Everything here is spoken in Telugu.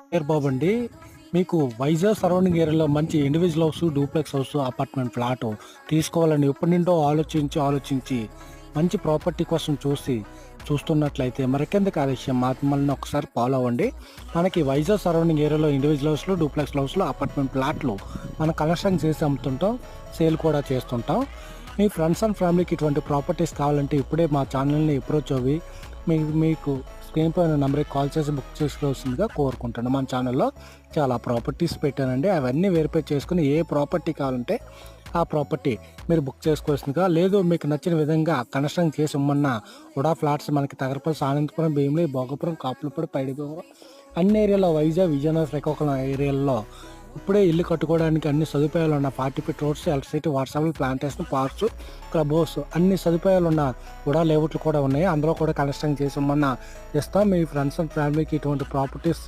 పేరు బాబు అండి మీకు వైజాగ్ సరౌండింగ్ ఏరియాలో మంచి individual house duplex house apartment flat తీసుకోవాలని ఎప్పటి నుండో ఆలోచించి ఆలోచించి మంచి ప్రాపర్టీ కోసం చూసి చూస్తున్నట్లయితే మరికెందుకు ఆలస్యం? మమ్మల్ని ఒకసారి ఫాలో అవ్వండి. మనకి వైజాగ్ సరౌండింగ్ ఏరియాలో ఇండివిజువల్ హౌస్లు డూప్లెక్స్ హౌస్లు అపార్ట్మెంట్ ప్లాట్లు మనం కలెక్షన్ చేసి అమ్ముతుంటాం సేల్ కూడా చేస్తుంటాం. మీ ఫ్రెండ్స్ అండ్ ఫ్యామిలీకి ఇటువంటి ప్రాపర్టీస్ కావాలంటే ఇప్పుడే మా ఛానల్ని అప్రోచ్ అవి మీకు స్క్రీన్ పైన? నెంబర్కి కాల్ చేసి బుక్ చేసుకోవాల్సిందిగా కోరుకుంటాను మన ఛానల్లో చాలా ప్రాపర్టీస్ పెట్టానండి. అవన్నీ వెరిఫై చేసుకుని ఏ ప్రాపర్టీ కావాలంటే ఆ ప్రాపర్టీ మీరు బుక్ చేసుకోవాల్సిందిగా. లేదు మీకు నచ్చిన విధంగా కన్స్ట్రక్షన్ చేసి ఇమ్మన్న ఉడా ఫ్లాట్స్ మనకి తగరపల్లి సానంతపురం భీమిలి భోగపురం కాపులపూడి పైడిపురం అన్ని ఏరియాలో వైజాగ్ విజయనగరం శ్రీకాకుళం ఏరియాల్లో ఇప్పుడే ఇల్లు కట్టుకోవడానికి అన్ని సదుపాయాలు ఉన్న forty feet roads electricity WhatsApp plantation parks club house అన్ని సదుపాయాలు ఉన్న కూడా లేఅవుట్లు కూడా ఉన్నాయి. అందులో కూడా కన్స్ట్రక్షన్ చేసి ఇమ్మన్న ఇస్తాం. మీ ఫ్రెండ్స్ అండ్ ఫ్యామిలీకి ఇటువంటి ప్రాపర్టీస్